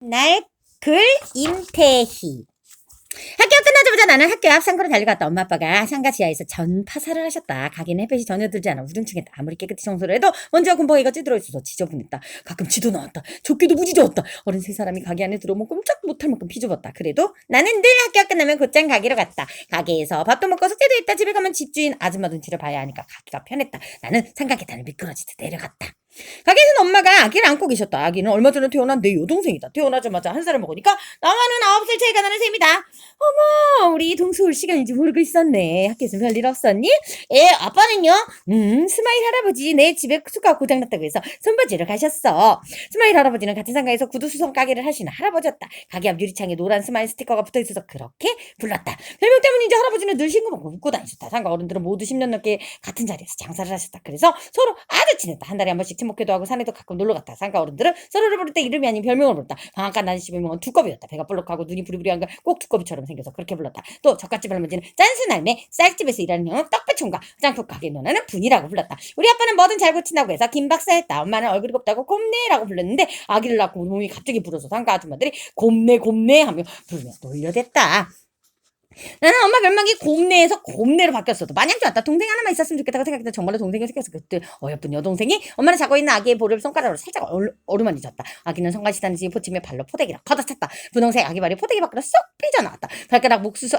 날글 임태희 학교 끝나자마자 나는 학교 앞 상가로 달려갔다. 엄마 아빠가 상가 지하에서 전파사를 하셨다. 가게는 햇볕이 전혀 들지 않아 우중충했다. 아무리 깨끗이 청소를 해도 먼지와 곰팡이가 찌들어 있어서 지저분했다. 가끔 쥐도 나왔다. 조끼도 무지져왔다. 어린 세 사람이 가게 안에 들어오면 꼼짝 못할 만큼 비좁았다. 그래도 나는 늘 학교 끝나면 곧장 가게로 갔다. 가게에서 밥도 먹고 숙제도 했다. 집에 가면 집주인 아줌마 눈치를 봐야 하니까 가기가 편했다. 나는 상가 계단을 미끄러지듯 내려갔다. 가게에서는 엄마가 아기를 안고 계셨다. 아기는 얼마 전에 태어난 내 여동생이다. 태어나자마자 한 살을 먹으니까 나와는 아홉 살 차이가 나는 셈이다. 어머, 우리 동수 올 시간인지 모르고 있었네. 학교에서 별일 없었니? 예, 아빠는요? 음, 스마일 할아버지 내 집에 수가 고장났다고 해서 손바지를 가셨어. 스마일 할아버지는 같은 상가에서 구두 수선 가게를 하시는 할아버지였다. 가게 앞 유리창에 노란 스마일 스티커가 붙어 있어서 그렇게 불렀다. 별명 때문인지 할아버지는 늘 싱그럽고 웃고 다니셨다. 상가 어른들은 모두 10년 넘게 같은 자리에서 장사를 하셨다. 그래서 서로 아주 친했다. 한 달에 한 번씩 친목회도 하고 산에도 가끔 놀러 갔다. 상가 어른들은 서로를 부를 때 이름이 아닌 별명을 불렀다. 방앗간 난시 별명은 두꺼비였다. 배가 볼록하고 눈이 부리부리한 건꼭 두꺼비처럼 생겨서 그렇게 불렀다. 또 젓갓집 할머니는 짠순 할매, 쌀집에서 일하는 형은 떡배총각, 화장품 가게 누나는 분이라고 불렀다. 우리 아빠는 뭐든 잘 고친다고 해서 김박사였다. 엄마는 얼굴이 곱다고 곰내라고 불렀는데 아기를 낳고 몸이 갑자기 불어서 상가 아줌마들이 곰내 곰내 하며 부르며 놀려댔다. 나는 엄마 별명이 곰내에서 곰내로 바뀌었어도 마냥 좋았다. 동생 하나만 있었으면 좋겠다고 생각했는데 정말로 동생이 생겼어. 그때 어여쁜 여동생이 엄마는 자고 있는 아기의 볼을 손가락으로 살짝 얼, 어루만지졌다. 아기는 성가시다는지 포침에 발로 포대기라 걷어찼다. 분홍색 아기 발이 포대기 밖으로 쏙 삐져나왔다. 발가락 목수수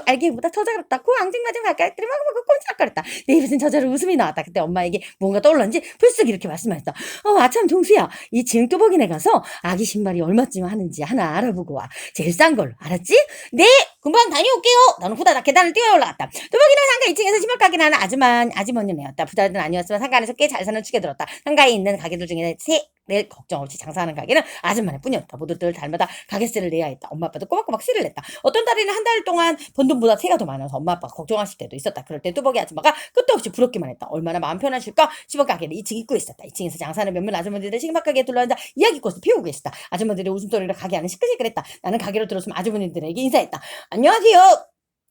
더 작았다. 그 앙증맞은 발가락들이 막막 꼼짝거렸다. 내 입에선 저절로 웃음이 나왔다. 그때 엄마에게 뭔가 떠올랐는지 불쑥 이렇게 말씀하셨다. 어, 아참 동수야. 이 지흥뚜벅이네 가서 아기 신발이 얼마쯤 하는지 하나 알아보고 와. 제일 싼 걸로. 알았지? 네! 금방 다녀올게요. 나는 후다닥 계단을 뛰어 올라갔다. 뚜벅이는 상가 2층에서 신발 가게를 하는 아줌마, 아주머니네였다. 부자는 아니었지만 상가 안에서 꽤 잘 사는 축에 들었다. 상가에 있는 가게들 중에 세, 낼 걱정 없이 장사하는 가게는 아줌마네 뿐이었다. 모두들 달마다 가게세를 내야 했다. 엄마 아빠도 꼬박꼬박 세를 냈다. 어떤 달에는 한 달 동안 번 돈보다 세가 더 많아서 엄마 아빠가 걱정하실 때도 있었다. 그럴 때 뚜벅이 아줌마가 끝도 없이 부럽기만 했다. 얼마나 마음 편하실까? 시범 가게는 2층 입구에 있었다. 2층에서 장사하는 몇몇 아주머니들 신발 가게에 둘러앉아 이야기꽃을 피우고 계셨다. 아주머니들의 웃음소리로 가게 안은 시끌시끌했다. 나는 가게로 들어서면 아주머니들에게 인사했다. 안녕하세요.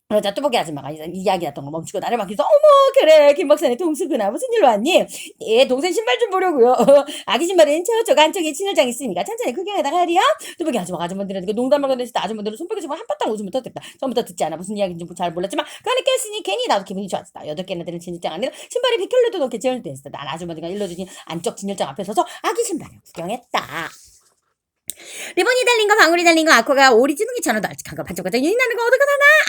그러자 뚜벅이 아줌마가 이제 이야기했던 걸 멈추고 나를 막해서 어머 그래 김 박사님 동수구나. 무슨 일로 왔니? 예 동생 신발 좀 보려고요 아기 신발은 저쪽 안쪽에 진열장 있으니까 천천히 구경하다 가리요. 뚜벅이 아줌마가 아주머니들한테 농담을 때 아주머니들은 손뼉을 치고 한바탕 웃으면 터졌다. 처음부터 듣지 않아. 무슨 이야기인지 잘 몰랐지만 그 안에 꼈으니 괜히 나도 기분이 좋았다. 여덟 개나 되는 진열장 안에는 신발이 100켤레도 넘게 있었다. 난 아주머니가 일러주신 안쪽 진열장 앞에 서서 아기 신발을 구경했다. 리본이 달린 거, 방울이 달린 거, 아쿠아가 오리지능이처럼 널찍한 거, 반짝반짝 윤이 나는 거, 어디가 하나? 안 예쁜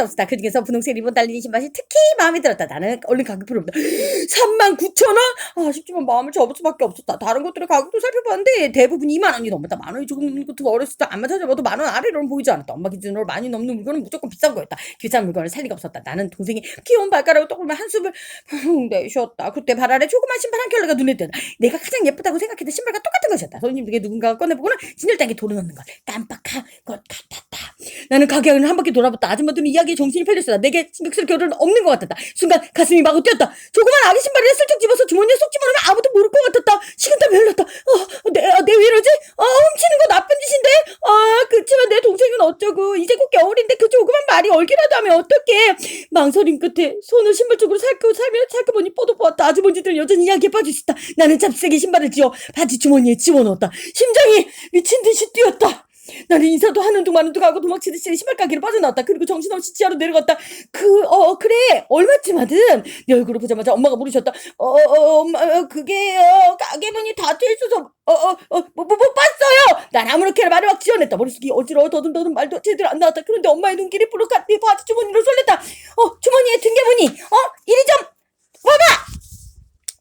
것이 없었다. 그 중에서 분홍색 리본 달린 신발이 특히 마음에 들었다. 나는 얼른 가격 풀어본다. 3만 9천 원? 아쉽지만 마음을 접을 수밖에 없었다. 다른 것들의 가격도 살펴봤는데 대부분 2만 원이 넘었다. 만 원이 조금 넘는 것도 어렸을 때 안만 찾아봐도 만 원 아래로는 보이지 않았다. 엄마 기준으로 많이 넘는 물건은 무조건 비싼 거였다. 비싼 물건을 살 리가 없었다. 나는 동생이 귀여운 발가락을 떠올며 한숨을 쿵 내쉬었다. 그때 발 아래 조그만 신발 한 켤레가 눈에 띄었다. 내가 가장 예쁘다고 생각했던 신발과 똑같은 것이었다. 손님에게 누군가가 꺼내보고는 진열장에 돌을 넣는 것 깜빡한 것 같았다. 나는 가게 안을 한 바퀴 돌아봤다. 아줌마들은 이야기 에 정신이 팔렸다. 내게 신경 쓸 겨를은 없는 것 같았다. 순간 가슴이 마구 뛰었다. 조그만 아기 신발을 슬쩍 집어서 주머니에 쏙 집어넣으면 아무도 모를 것 같았다. 식은땀이 흘렀다. 어, 내, 내 왜 이러지? 아, 훔치는 거 나쁜 짓인데? 아, 그치만 내 동생은 어쩌고. 이제 곧 겨울인데 그 조그만 말이 얼기라도 하면 어떡해. 망설임 끝에 손을 신발 쪽으로 살고 살며 살펴보니 뽀득뽀았다. 아주머니들 여전히 이야기에 빠질 수 있다. 나는 잡세게 신발을 쥐어 바지 주머니에 집어넣었다. 심장이 미친 듯이 뛰었다. 나는 인사도 하는 둥 마는 둥 하고 도망치듯이 신발 가게를 빠져나왔다. 그리고 정신없이 지하로 내려갔다. 그, 어, 그래. 얼마쯤 하든. 내 얼굴을 보자마자 엄마가 물으셨다. 어, 어, 엄마, 어, 그게, 어, 가게 문이 닫혀 있어서, 어, 어, 어, 뭐, 뭐, 못 봤어요! 난 아무렇게나 말을 막 지어냈다. 머릿속이 어지러워 더듬더듬 말도 제대로 안 나왔다. 그런데 엄마의 눈길이 부룩한 네 바지 주머니로 쏠렸다. 어, 주머니에 등개문이, 어, 이리 좀, 와봐!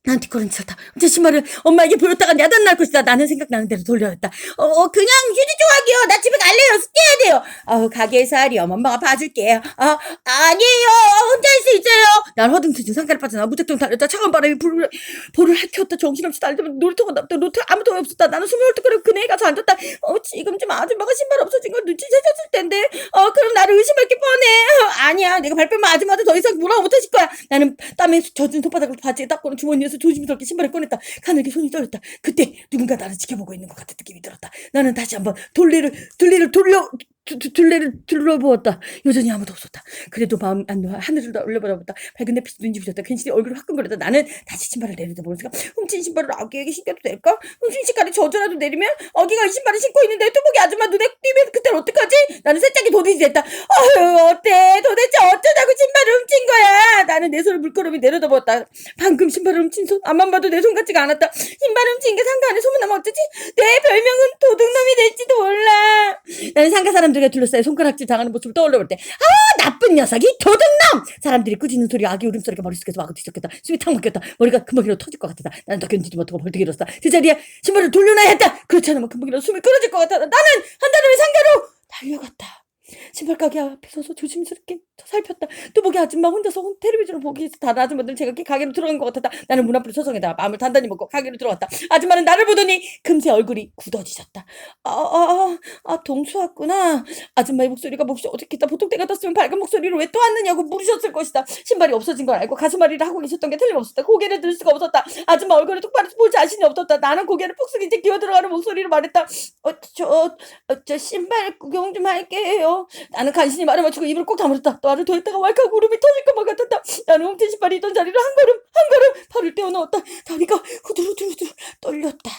난 뒷걸음 쳤다. 제 신발을 엄마에게 보였다가 야단 날 것이다. 나는 생각나는 대로 돌려왔다. 어, 어, 그냥 휴지 좀 하게요. 나 집에 갈래요. 숙제해야 돼요. 어, 가게에서 하렴. 엄마가 봐줄게요. 어, 아니에요. 혼자 할 수 있어요. 난 허둥지둥 상가를 빠져나 무작정 달렸다. 차가운 바람이 불을, 볼을 핥혔다. 정신없이 달리다 놀이터가 남다. 놀이터 아무도 없었다. 나는 숨을 헐떡거리고 그네 가서 앉았다. 어, 지금쯤 아줌마가 신발 없어진 걸 눈치채셨을 텐데. 어, 그럼 나를 의심할 게 뻔해. 어, 아니야. 내가 발 빼면 아줌마한테 더 이상 뭐라고 못하실 거야. 나는 땀에 젖은 손바닥을 바지에 닦고는 주머니에서 조심스럽게 신발을 꺼냈다. 가늘게 손이 떨렸다. 그때 누군가 나를 지켜보고 있는 것 같은 느낌이 들었다. 나는 다시 한번 돌리를, 둘리를 돌려, 둘레를 둘러보았다. 여전히 아무도 없었다. 그래도 마음 안 놓아 하늘을 다 올려보다 밝은 햇빛이 눈이 부셨다. 괜시리 얼굴을 화끈거렸다. 나는 다시 신발을 보는 순간 훔친 신발을 아기에게 신겨도 될까? 훔친 신발에 젖어라도 내리면 아기가 이 신발을 신고 있는데 뚜벅이 아줌마 눈에 띄면 그땐 어떡하지? 나는 새짝이 도둑이 됐다. 아유 어때? 도대체 어쩌자고 신발을 훔친 거야? 나는 내 손을 물끄러미 내려다보았다. 방금 신발을 훔친 손 앞만 봐도 내 손 같지가 않았다. 신발 훔친 게 상가 안에 소문나면 어쩌지? 내 별명은 도둑놈이 될지도 몰라. 나는 상가 사람들 과 둘러싸여 손가락질 당하는 모습을 떠올려볼 때, 아, 나쁜 녀석이 도둑놈! 사람들이 꾸짖는 소리와 아기 울음소리가 머릿속에서 마구 뒤섞였다. 숨이 탁 막혔다. 머리가 금방이라도 터질 것 같았다. 나는 더 견디지 못하고 벌떡 일었다. 제자리에 신발을 돌려놔야 했다. 그렇지 않으면 금방이라도 숨이 끊어질 것 같았다. 나는 한 달음에 상가로 달려갔다. 신발 가게 앞에 서서 조심스럽게 살폈다. 뚜벅이 아줌마 혼자서 혼- 텔레비전을 보기 다른 아줌마들은 제가 가게로 들어간 것 같았다. 나는 문 앞으로 서성이다. 마음을 단단히 먹고 가게로 들어갔다. 아줌마는 나를 보더니 금세 얼굴이 굳어지셨다. 아, 아, 아, 아, 동수 왔구나. 아줌마의 목소리가 몹시 어색했다. 보통 때 같았으면 밝은 목소리로 왜 또 왔느냐고 물으셨을 것이다. 신발이 없어진 걸 알고 가슴앓이를 하고 계셨던 게 틀림없었다. 고개를 들 수가 없었다. 아줌마 얼굴을 똑바로 볼 자신이 없었다. 나는 고개를 푹 숙인 채 기어들어가는 목소리로 말했다. 어, 저, 어, 저 신발 구경 좀 할게요. 나는 간신히 말을 맞추고 입을 꼭 다물었다. 또 알을 더 했다가 왈칵 울음이 터질 것만 같았다. 나는 훔친 신발이 있던 자리를 한 걸음, 한 걸음 발을 떼어 넣었다. 다리가 후들후들후들 떨렸다.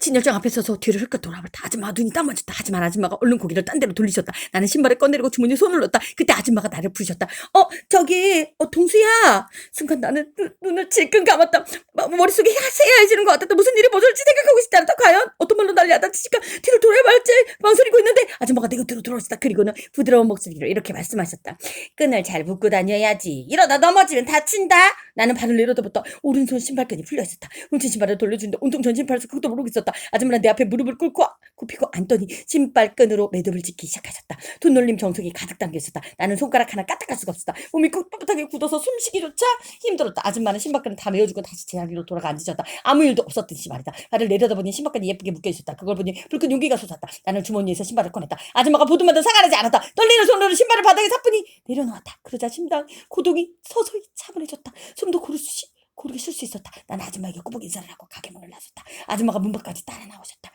진열장 앞에 서서 뒤를 흘끗 돌아봤다. 아줌마가 눈이 딱 맞았다. 하지만 아줌마가 얼른 고개를 딴 데로 돌리셨다. 나는 신발을 꺼내려고 주머니에 손을 넣었다. 그때 아줌마가 나를 부르셨다. 어, 저기, 어, 동수야. 순간 나는 눈, 눈을 질끈 감았다. 마- 머릿속이 새하얘지는 것 같았다. 무슨 일이 벌어질지 생각하고 않았다. 과연 말로 난리 야단치니까 뒤를 돌아야 할지 망설이고 있는데 아줌마가 내 곁으로 들어오셨다. 그리고는 부드러운 목소리로 이렇게 말씀하셨다. 끈을 잘 묶고 다녀야지. 이러다 넘어지면 다친다. 나는 발을 내려다봤다. 오른손 신발끈이 풀려 있었다. 훔친 신발을 돌려주는데 온통 전 신발에서 그것도 모르고 있었다. 아줌마는 내 앞에 무릎을 꿇고 굽히고 앉더니 신발끈으로 매듭을 짓기 시작하셨다. 돈놀림 정석이 가득 담겨 있었다. 나는 손가락 하나 까딱할 수가 없었다. 몸이 꿋꿋하게 굳어서 숨쉬기조차 힘들었다. 아줌마는 신발끈을 다 메어주고 다시 제 자리로 돌아가 앉으셨다. 아무 일도 없었듯이 말이다. 발을 내려다보니 신발끈이 예쁘게 묶여 있었다. 그걸 보니 불끈 용기가 솟았다. 나는 주머니에서 신발을 꺼냈다. 아줌마가 보듬어도 상관하지 않았다. 떨리는 손으로 신발을 바닥에 사뿐히 내려놓았다. 그러자 심장 고동이 서서히 차분해졌다. 숨도 수 고르게 쉴 수 있었다. 난 아줌마에게 꾸벅 인사를 하고 가게 문을 나섰다. 아줌마가 문 밖까지 따라 나오셨다.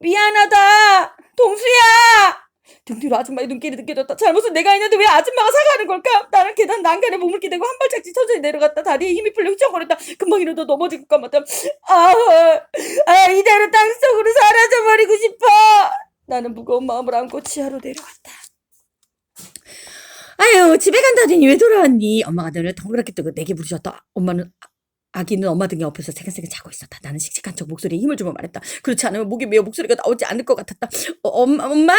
미안하다, 동수야. 등 뒤로 아줌마의 눈길이 느껴졌다. 잘못은 내가 했는데 왜 아줌마가 사과하는 걸까? 나는 계단 난간에 몸을 기대고 한 발짝씩 천천히 내려갔다. 다리에 힘이 풀려 휘청거렸다. 금방이라도 넘어질 것 같았다. 아, 아, 이대로 땅속으로 사라져버리고 싶어. 나는 무거운 마음을 안고 지하로 내려갔다. 아유, 집에 간다더니 왜 돌아왔니? 엄마가 너를 덩그랗게 뜨고 내게 부르셨다. 엄마는 아- 아기는 엄마 등에 엎여서 새근새근 자고 있었다. 나는 씩씩한 척 목소리에 힘을 주며 말했다. 그렇지 않으면 목이 메어 목소리가 나오지 않을 것 같았다. 어, 엄마, 엄마,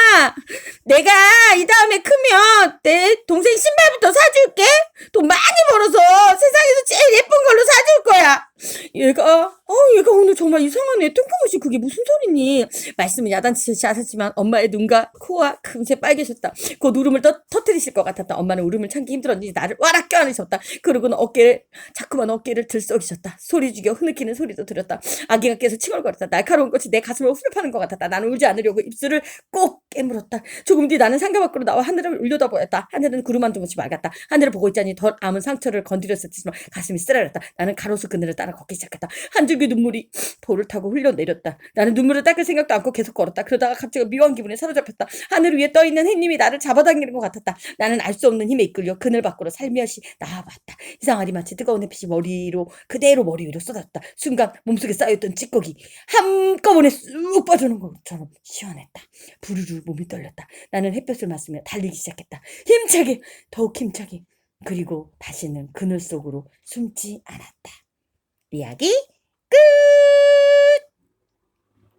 내가 이 다음에 크면 내 동생 신발부터 사줄게. 돈 많이 벌어서 세상에서 제일 예쁜 걸로 사줄 거야. 얘가, 어, 얘가 오늘 정말 이상하네. 뜬금없이 그게 무슨 소리니? 말씀은 야단치듯이 하셨지만 엄마의 눈과 코와 금세 빨개졌다. 곧 울음을 떠, 터뜨리실 것 같았다. 엄마는 울음을 참기 힘들었는지 나를 와락 껴안으셨다. 그러고는 어깨를, 자꾸만 어깨를 들썩이셨다. 소리 죽여 흐느끼는 소리도 들었다. 아기가 깨서 칭얼거렸다. 날카로운 것이 내 가슴을 후벼파는 것 같았다. 나는 울지 않으려고 입술을 꼭 깨물었다. 조금 뒤 나는 상가 밖으로 나와 하늘을 올려다보았다. 하늘은 구름 한 조금씩 맑았다. 하늘을 보고 있자니 덜 아문 상처를 건드렸을 듯지만 가슴이 쓰라렸다. 나는 가로수 그늘을 따라 걷기 시작했다. 한 줄기 눈물이 볼을 타고 흘러내렸다. 나는 눈물을 닦을 생각도 않고 계속 걸었다. 그러다가 갑자기 묘한 기분에 사로잡혔다. 하늘 위에 떠있는 햇님이 나를 잡아당기는 것 같았다. 나는 알 수 없는 힘에 이끌려 그늘 밖으로 살며시 나와봤다. 이상하리 마치 뜨거운 햇빛이 머리로 그대로 머리 위로 쏟아졌다. 순간 몸속에 쌓여있던 찌꺼기 한꺼번에 쑥 빠져는 것처럼 시원했다. 부르르 몸이 떨렸다. 나는 햇볕을 맞으며 달리기 시작했다. 힘차게 더욱 힘차게 그리고 다시는 그늘 속으로 숨지 않았다. 이야기 끝!